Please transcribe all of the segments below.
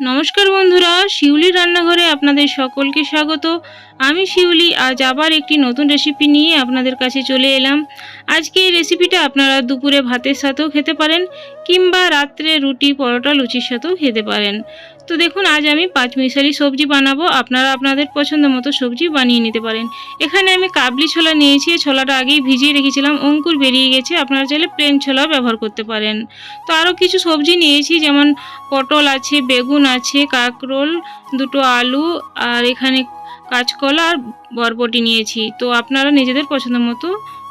নমস্কার বন্ধুরা শিউলি রান্নাঘরে আপনাদের সকলকে স্বাগত। আমি শিউলি, আজ আবার একটি নতুন রেসিপি নিয়ে আপনাদের কাছে চলে এলাম। আজকে এই রেসিপিটা আপনারা দুপুরে ভাতের সাথেও খেতে পারেন, কিংবা রাত্রে রুটি, পরোটা, লুচির সাথেও খেতে পারেন। তো দেখুন, আজ আমি পাঁচ মিশালি সবজি বানাবো। আপনারা আপনাদের পছন্দ মতো সবজি বানিয়ে নিতে পারেন। এখানে আমি কাবলি ছোলা নিয়েছি। ছোলাটা আগেই ভিজিয়ে রেখেছিলাম। অঙ্কুর বেরিয়ে গেছে। আপনারা চাইলে প্লেন ছোলাও ব্যবহার করতে পারেন। তো আরও কিছু সবজি নিয়েছি, যেমন পটল আছে, বেগুন আছে, কাঁকরোল, দুটো আলু, আর এখানে কাঁচকলা আর বরবটি নিয়েছি। তো আপনারা নিজেদের পছন্দ মতো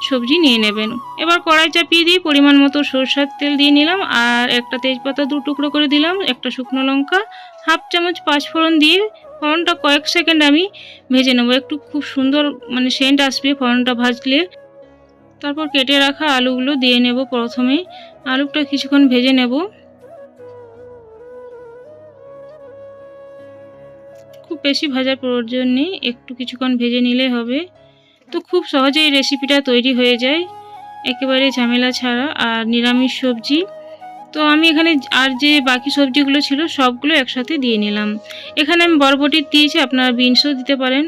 সবজি নিয়ে নেবেন। এবার কড়াই চাপিয়ে দিয়ে পরিমাণ মতো সরষের তেল দিয়ে নিলাম আর একটা তেজপাতা দু টুকরো করে দিলাম, একটা শুকনো লঙ্কা, হাফ চামচ পাঁচফোড়ন দিয়ে ফোড়নটা কয়েক সেকেন্ড আমি ভেজে নেব। একটু খুব সুন্দর মানে সেন্ট আসবে ফোড়নটা ভাজলে। তারপর কেটে রাখা আলুগুলো দিয়ে নেব প্রথমে। আলুটা কিছুক্ষণ ভেজে নেব। খুব বেশি ভাজার প্রয়োজন নেই, একটু কিছুক্ষণ ভেজে নিলে হবে। তো খুব সহজে এই রেসিপিটা তৈরি হয়ে যায়, একেবারে ঝামেলা ছাড়া আর নিরামিষ সবজি। তো আমি এখানে আর যে বাকি সবজিগুলো ছিল সবগুলো একসাথে দিয়ে নিলাম। এখানে আমি বরবটি দিয়েছি, আপনারা বিনসও দিতে পারেন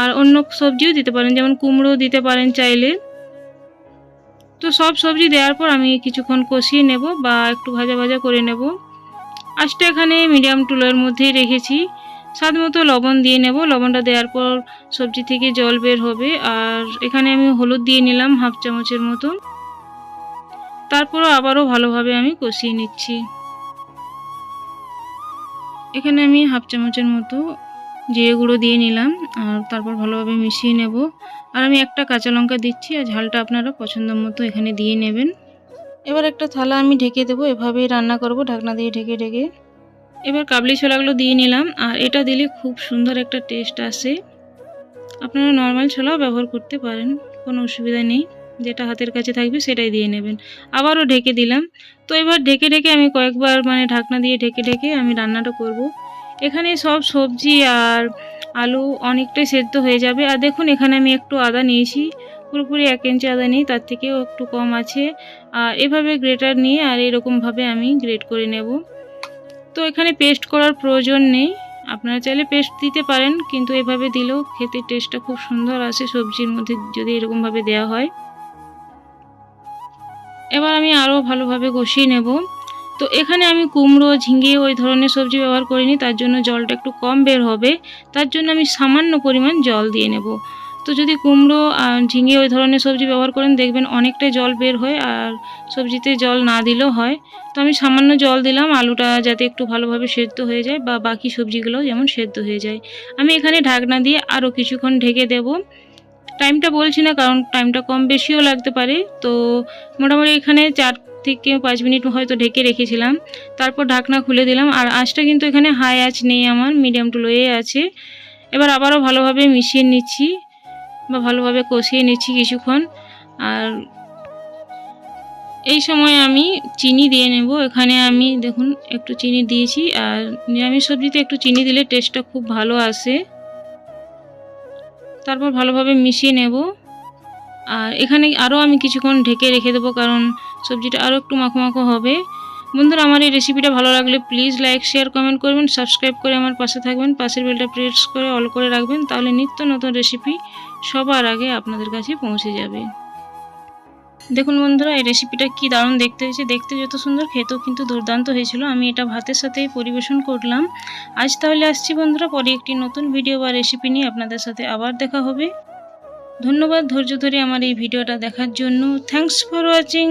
আর অন্য সবজিও দিতে পারেন, যেমন কুমড়ো দিতে পারেন চাইলে। তো সব সবজি দেওয়ার পর আমি কিছুক্ষণ কষিয়ে নেব বা একটু ভাজা ভাজা করে নেব। আজটা এখানে মিডিয়াম টুলোর মধ্যেই রেখেছি। স্বাদ মতো লবণ দিয়ে নেব। লবণটা দেওয়ার পর সবজি থেকে জল বের হবে। আর এখানে আমি হলুদ দিয়ে নিলাম হাফ চামচের মতো তারপরও আবারও ভালোভাবে আমি কষিয়ে নিচ্ছি। এখানে আমি হাফ চামচের মতো জিরে গুঁড়ো দিয়ে নিলাম। আর তারপর ভালোভাবে মিশিয়ে নেব। আর আমি একটা কাঁচা লঙ্কা দিচ্ছি, আর ঝালটা আপনারা পছন্দ মতো এখানে দিয়ে নেবেন। এবার একটা থালা আমি ঢেকে দেবো। এভাবেই রান্না করব, ঢাকনা দিয়ে ঢেকে ঢেকে। এবার কাবলি ছোলাগুলো দিয়ে নিলাম, আর এটা দিলে খুব সুন্দর একটা টেস্ট আসে। আপনারা নর্মাল ছোলাও ব্যবহার করতে পারেন, কোনো অসুবিধা নেই, যেটা হাতের কাছে থাকবে সেটাই দিয়ে নেবেন। আবারও ঢেকে দিলাম। তো এবার ঢেকে ঢেকে আমি কয়েকবার মানে ঢাকনা দিয়ে ঢেকে ঢেকে আমি রান্নাটা করব। এখানে সব সবজি আর আলু অনেকটাই সেদ্ধ হয়ে যাবে। আর দেখুন, এখানে আমি একটু আদা নিয়েছি, পুরোপুরি এক ইঞ্চি আদা নিই, তার থেকেও একটু কম আছে। আর এভাবে গ্রেটার নিয়ে আর এরকমভাবে আমি গ্রেট করে নেব। তো এখানে পেস্ট করার প্রয়োজন নেই। আপনারা চাইলে পেস্ট দিতে পারেন, কিন্তু এভাবে দিলেও খেতে টেস্টটা খুব সুন্দর আসে সবজির মধ্যে যদি এরকমভাবে দেওয়া হয়। এবার আমি আরও ভালোভাবে কষিয়ে নেব। তো এখানে আমি কুমড়ো, ঝিঙে ওই ধরনের সবজি ব্যবহার করিনি, তার জন্য জলটা একটু কম বের হবে। তার জন্য আমি সামান্য পরিমাণ জল দিয়ে নেব। তো যদি কুমড়ো আর ঝিঙে ওই ধরনের সবজি ব্যবহার করেন, দেখবেন অনেকটাই জল বের হয় আর সবজিতে জল না দিলেও হয়। তো আমি সামান্য জল দিলাম, আলুটা যাতে একটু ভালোভাবে সেদ্ধ হয়ে যায় বা বাকি সবজিগুলো যেমন সেদ্ধ হয়ে যায়। আমি এখানে ঢাকনা দিয়ে আরও কিছুক্ষণ ঢেকে দেব। টাইমটা বলছি না, কারণ টাইমটা কম বেশিও লাগতে পারে। তো মোটামুটি এখানে চার থেকে পাঁচ মিনিট হয়তো ঢেকে রেখেছিলাম। তারপর ঢাকনা খুলে দিলাম আর আঁচটা কিন্তু এখানে হাই আঁচ নেই আমার মিডিয়াম টু লোয়ে আছে। এবার আবারও ভালোভাবে মিশিয়ে নিচ্ছি। বা ভালোভাবে কষিয়ে নিচ্ছি কিছুক্ষণ। আর এই সময় আমি চিনি দিয়ে নেব। এখানে আমি দেখুন একটু চিনি দিয়েছি আর নিরামিষ সবজিতে একটু চিনি দিলে টেস্টটা খুব ভালো আসে। তারপর ভালোভাবে মিশিয়ে নেব। আর এখানে আরও আমি কিছুক্ষণ ঢেকে রেখে দেবো কারণ সবজিটা আরও একটু মাখো মাখো হবে। বন্ধুরা, আমার এই রেসিপিটা ভালো লাগলে প্লিজ লাইক শেয়ার কমেন্ট করবেন সাবস্ক্রাইব করে আমার পাশে থাকবেন, পাশের বেলটা প্রেস করে অল করে রাখবেন, তাহলে নিত্য নতুন রেসিপি সবার আগে আপনাদের কাছে পৌঁছে যাবে। দেখুন বন্ধুরা, এই রেসিপিটা কি দারুণ দেখতে হয়েছে। দেখতে যত সুন্দর, খেতেও কিন্তু দুর্দান্ত হয়েছিল। আমি এটা ভাতের সাথেই পরিবেশন করলাম। আজ তাহলে আসছি বন্ধুরা, পরে একটি নতুন ভিডিও বা রেসিপি নিয়ে আপনাদের সাথে আবার দেখা হবে। ধন্যবাদ ধৈর্য ধরে আমার এই ভিডিওটা দেখার জন্য। Thanks for watching